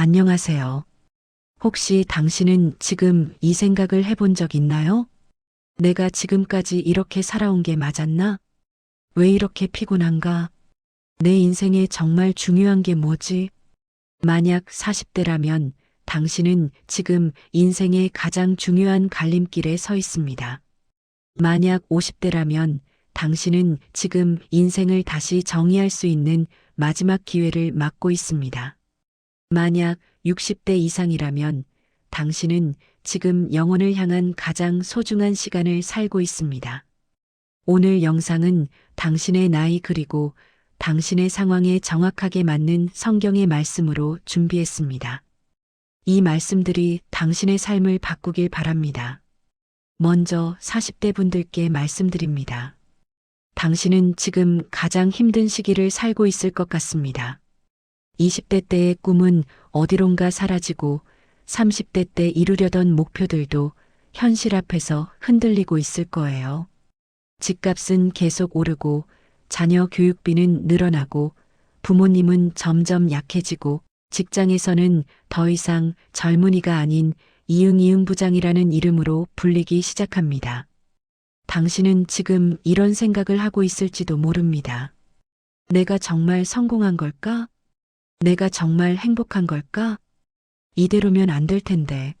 안녕하세요. 혹시 당신은 지금 이 생각을 해본 적 있나요? 내가 지금까지 이렇게 살아온 게 맞았나? 왜 이렇게 피곤한가? 내 인생에 정말 중요한 게 뭐지? 만약 40대라면 당신은 지금 인생의 가장 중요한 갈림길에 서 있습니다. 만약 50대라면 당신은 지금 인생을 다시 정의할 수 있는 마지막 기회를 맞고 있습니다. 만약 60대 이상이라면 당신은 지금 영혼을 향한 가장 소중한 시간을 살고 있습니다. 오늘 영상은 당신의 나이 그리고 당신의 상황에 정확하게 맞는 성경의 말씀으로 준비했습니다. 이 말씀들이 당신의 삶을 바꾸길 바랍니다. 먼저 40대 분들께 말씀드립니다. 당신은 지금 가장 힘든 시기를 살고 있을 것 같습니다. 20대 때의 꿈은 어디론가 사라지고 30대 때 이루려던 목표들도 현실 앞에서 흔들리고 있을 거예요. 집값은 계속 오르고 자녀 교육비는 늘어나고 부모님은 점점 약해지고 직장에서는 더 이상 젊은이가 아닌 이응이응 부장이라는 이름으로 불리기 시작합니다. 당신은 지금 이런 생각을 하고 있을지도 모릅니다. 내가 정말 성공한 걸까? 내가 정말 행복한 걸까? 이대로면 안 될 텐데.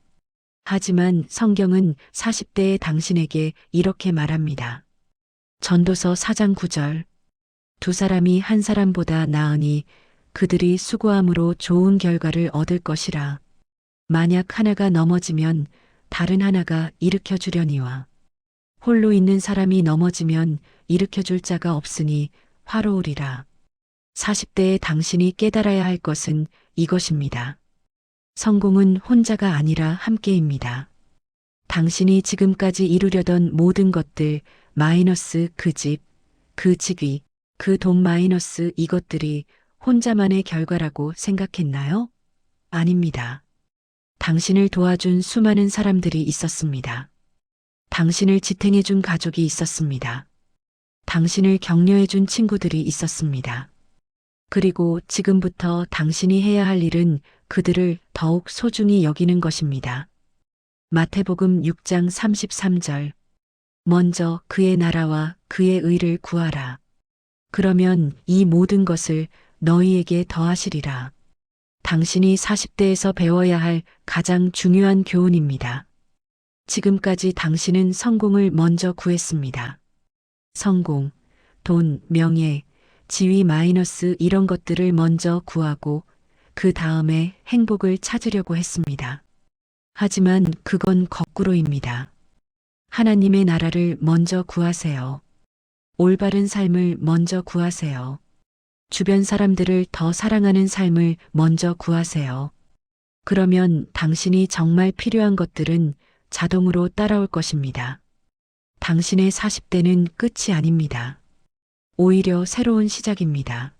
하지만 성경은 40대의 당신에게 이렇게 말합니다. 전도서 4장 9절. 두 사람이 한 사람보다 나으니 그들이 수고함으로 좋은 결과를 얻을 것이라. 만약 하나가 넘어지면 다른 하나가 일으켜 주려니와. 홀로 있는 사람이 넘어지면 일으켜 줄 자가 없으니 화로우리라. 40대의 당신이 깨달아야 할 것은 이것입니다. 성공은 혼자가 아니라 함께입니다. 당신이 지금까지 이루려던 모든 것들, 마이너스 그 집, 그 직위, 그 돈 마이너스 이것들이 혼자만의 결과라고 생각했나요? 아닙니다. 당신을 도와준 수많은 사람들이 있었습니다. 당신을 지탱해준 가족이 있었습니다. 당신을 격려해준 친구들이 있었습니다. 그리고 지금부터 당신이 해야 할 일은 그들을 더욱 소중히 여기는 것입니다. 마태복음 6장 33절. 먼저 그의 나라와 그의 의를 구하라. 그러면 이 모든 것을 너희에게 더하시리라. 당신이 40대에서 배워야 할 가장 중요한 교훈입니다. 지금까지 당신은 성공을 먼저 구했습니다. 성공, 돈, 명예, 지위 마이너스 이런 것들을 먼저 구하고 그 다음에 행복을 찾으려고 했습니다. 하지만 그건 거꾸로입니다. 하나님의 나라를 먼저 구하세요. 올바른 삶을 먼저 구하세요. 주변 사람들을 더 사랑하는 삶을 먼저 구하세요. 그러면 당신이 정말 필요한 것들은 자동으로 따라올 것입니다. 당신의 40대는 끝이 아닙니다. 오히려 새로운 시작입니다.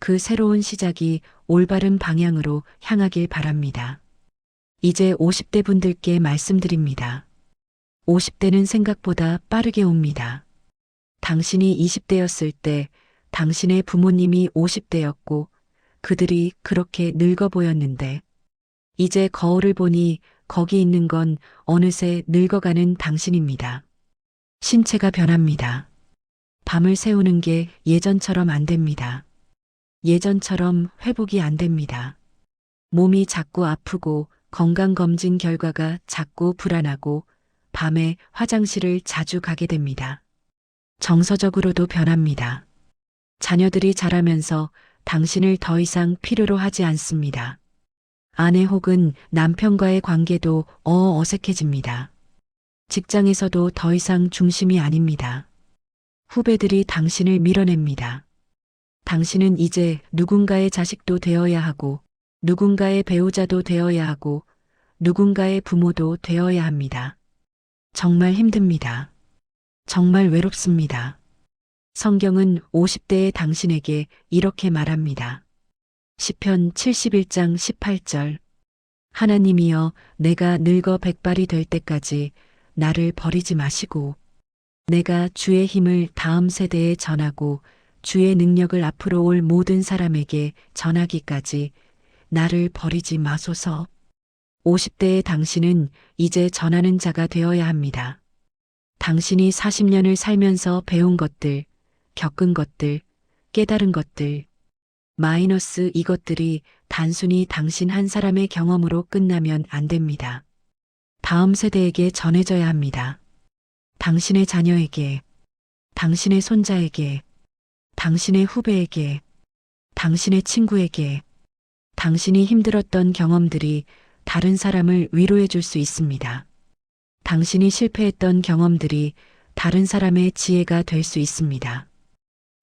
그 새로운 시작이 올바른 방향으로 향하길 바랍니다. 이제 50대 분들께 말씀드립니다. 50대는 생각보다 빠르게 옵니다. 당신이 20대였을 때 당신의 부모님이 50대였고 그들이 그렇게 늙어 보였는데 이제 거울을 보니 거기 있는 건 어느새 늙어가는 당신입니다. 신체가 변합니다. 밤을 새우는 게 예전처럼 안 됩니다. 예전처럼 회복이 안 됩니다. 몸이 자꾸 아프고 건강검진 결과가 자꾸 불안하고 밤에 화장실을 자주 가게 됩니다. 정서적으로도 변합니다. 자녀들이 자라면서 당신을 더 이상 필요로 하지 않습니다. 아내 혹은 남편과의 관계도 어 어색해집니다. 직장에서도 더 이상 중심이 아닙니다. 후배들이 당신을 밀어냅니다. 당신은 이제 누군가의 자식도 되어야 하고, 누군가의 배우자도 되어야 하고, 누군가의 부모도 되어야 합니다. 정말 힘듭니다. 정말 외롭습니다. 성경은 50대의 당신에게 이렇게 말합니다. 시편 71장 18절. 하나님이여 내가 늙어 백발이 될 때까지 나를 버리지 마시고 내가 주의 힘을 다음 세대에 전하고 주의 능력을 앞으로 올 모든 사람에게 전하기까지 나를 버리지 마소서. 50대의 당신은 이제 전하는 자가 되어야 합니다. 당신이 40년을 살면서 배운 것들, 겪은 것들, 깨달은 것들, 마이너스 이것들이 단순히 당신 한 사람의 경험으로 끝나면 안 됩니다. 다음 세대에게 전해져야 합니다. 당신의 자녀에게, 당신의 손자에게, 당신의 후배에게, 당신의 친구에게, 당신이 힘들었던 경험들이 다른 사람을 위로해 줄 수 있습니다. 당신이 실패했던 경험들이 다른 사람의 지혜가 될 수 있습니다.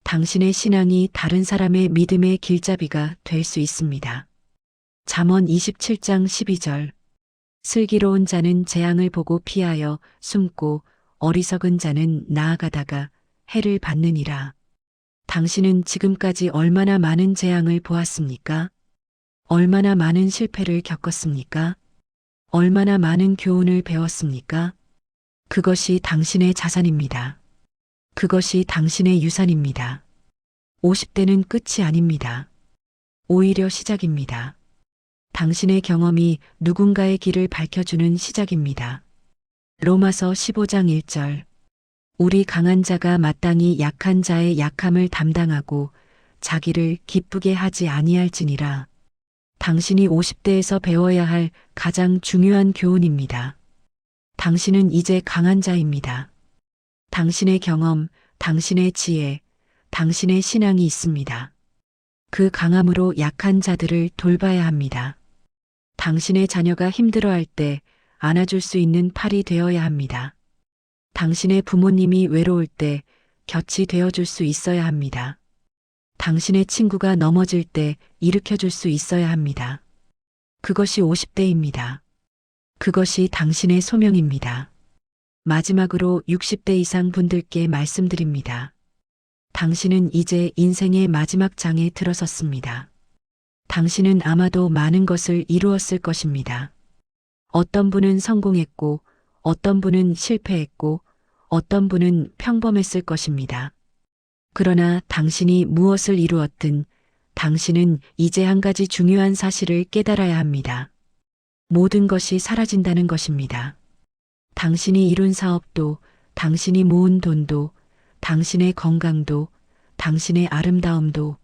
당신의 신앙이 다른 사람의 믿음의 길잡이가 될 수 있습니다. 잠언 27장 12절 슬기로운 자는 재앙을 보고 피하여 숨고 어리석은 자는 나아가다가 해를 받느니라. 당신은 지금까지 얼마나 많은 재앙을 보았습니까? 얼마나 많은 실패를 겪었습니까? 얼마나 많은 교훈을 배웠습니까? 그것이 당신의 자산입니다. 그것이 당신의 유산입니다. 50대는 끝이 아닙니다. 오히려 시작입니다. 당신의 경험이 누군가의 길을 밝혀주는 시작입니다. 로마서 15장 1절 우리 강한 자가 마땅히 약한 자의 약함을 담당하고 자기를 기쁘게 하지 아니할지니라. 당신이 50대에서 배워야 할 가장 중요한 교훈입니다. 당신은 이제 강한 자입니다. 당신의 경험, 당신의 지혜, 당신의 신앙이 있습니다. 그 강함으로 약한 자들을 돌봐야 합니다. 당신의 자녀가 힘들어할 때 안아줄 수 있는 팔이 되어야 합니다. 당신의 부모님이 외로울 때 곁이 되어줄 수 있어야 합니다. 당신의 친구가 넘어질 때 일으켜 줄 수 있어야 합니다. 그것이 50대입니다. 그것이 당신의 소명입니다. 마지막으로 60대 이상 분들께 말씀드립니다. 당신은 이제 인생의 마지막 장에 들어섰습니다. 당신은 아마도 많은 것을 이루었을 것입니다. 어떤 분은 성공했고, 어떤 분은 실패했고, 어떤 분은 평범했을 것입니다. 그러나 당신이 무엇을 이루었든 당신은 이제 한 가지 중요한 사실을 깨달아야 합니다. 모든 것이 사라진다는 것입니다. 당신이 이룬 사업도, 당신이 모은 돈도, 당신의 건강도, 당신의 아름다움도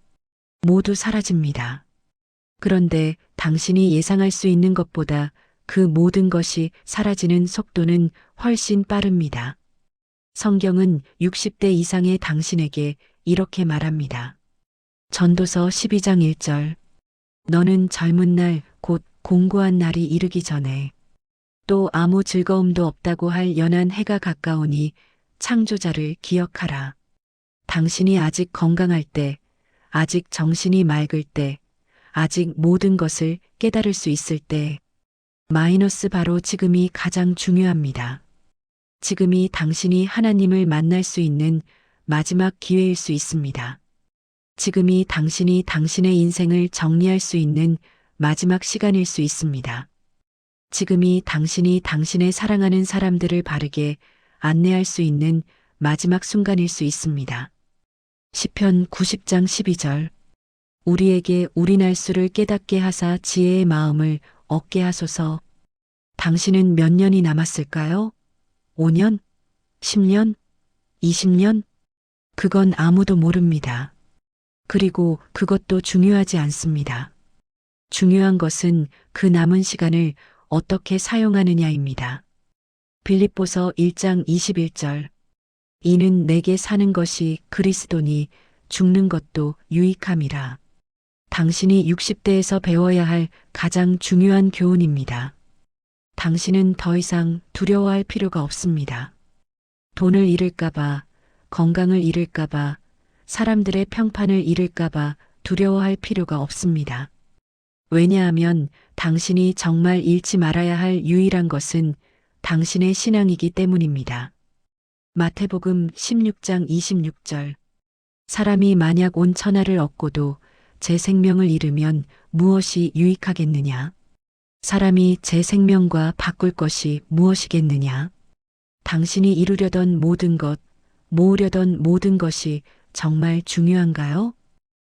모두 사라집니다. 그런데 당신이 예상할 수 있는 것보다 그 모든 것이 사라지는 속도는 훨씬 빠릅니다. 성경은 60대 이상의 당신에게 이렇게 말합니다. 전도서 12장 1절. 너는 젊은 날, 곧 공고한 날이 이르기 전에 또 아무 즐거움도 없다고 할 연한 해가 가까우니 창조자를 기억하라. 당신이 아직 건강할 때, 아직 정신이 맑을 때, 아직 모든 것을 깨달을 수 있을 때, 마이너스 바로 지금이 가장 중요합니다. 지금이 당신이 하나님을 만날 수 있는 마지막 기회일 수 있습니다. 지금이 당신이 당신의 인생을 정리할 수 있는 마지막 시간일 수 있습니다. 지금이 당신이 당신의 사랑하는 사람들을 바르게 안내할 수 있는 마지막 순간일 수 있습니다. 시편 90장 12절 우리에게 우리 날수를 깨닫게 하사 지혜의 마음을 얻게 하소서. 당신은 몇 년이 남았을까요? 5년? 10년? 20년? 그건 아무도 모릅니다. 그리고 그것도 중요하지 않습니다. 중요한 것은 그 남은 시간을 어떻게 사용하느냐입니다. 빌립보서 1장 21절 이는 내게 사는 것이 그리스도니 죽는 것도 유익함이라. 당신이 60대에서 배워야 할 가장 중요한 교훈입니다. 당신은 더 이상 두려워할 필요가 없습니다. 돈을 잃을까봐, 건강을 잃을까봐, 사람들의 평판을 잃을까봐 두려워할 필요가 없습니다. 왜냐하면 당신이 정말 잃지 말아야 할 유일한 것은 당신의 신앙이기 때문입니다. 마태복음 16장 26절 사람이 만약 온 천하를 얻고도 제 생명을 잃으면 무엇이 유익하겠느냐? 사람이 제 생명과 바꿀 것이 무엇이겠느냐? 당신이 이루려던 모든 것, 모으려던 모든 것이 정말 중요한가요?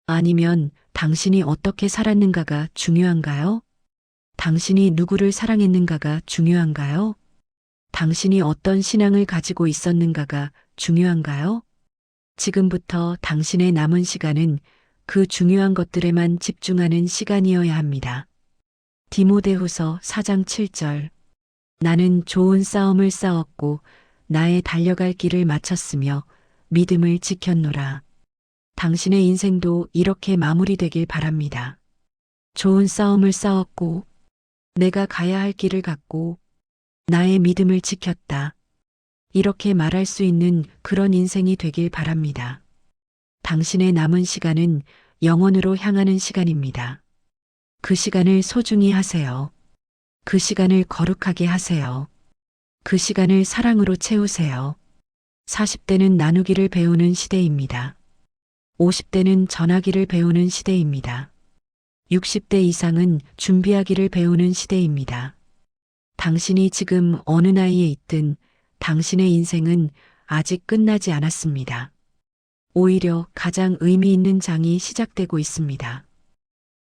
아니면 당신이 어떻게 살았는가가 중요한가요? 당신이 누구를 사랑했는가가 중요한가요? 당신이 어떤 신앙을 가지고 있었는가가 중요한가요? 지금부터 당신의 남은 시간은 그 중요한 것들에만 집중하는 시간이어야 합니다. 디모데후서 4장 7절 나는 좋은 싸움을 싸웠고 나의 달려갈 길을 마쳤으며 믿음을 지켰노라. 당신의 인생도 이렇게 마무리되길 바랍니다. 좋은 싸움을 싸웠고 내가 가야 할 길을 갔고 나의 믿음을 지켰다. 이렇게 말할 수 있는 그런 인생이 되길 바랍니다. 당신의 남은 시간은 영원으로 향하는 시간입니다. 그 시간을 소중히 하세요. 그 시간을 거룩하게 하세요. 그 시간을 사랑으로 채우세요. 40대는 나누기를 배우는 시대입니다. 50대는 전하기를 배우는 시대입니다. 60대 이상은 준비하기를 배우는 시대입니다. 당신이 지금 어느 나이에 있든 당신의 인생은 아직 끝나지 않았습니다. 오히려 가장 의미 있는 장이 시작되고 있습니다.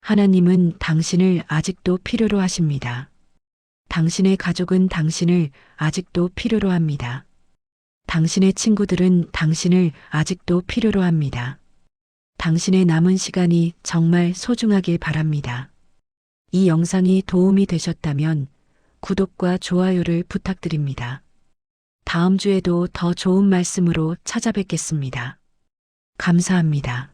하나님은 당신을 아직도 필요로 하십니다. 당신의 가족은 당신을 아직도 필요로 합니다. 당신의 친구들은 당신을 아직도 필요로 합니다. 당신의 남은 시간이 정말 소중하길 바랍니다. 이 영상이 도움이 되셨다면 구독과 좋아요를 부탁드립니다. 다음 주에도 더 좋은 말씀으로 찾아뵙겠습니다. 감사합니다.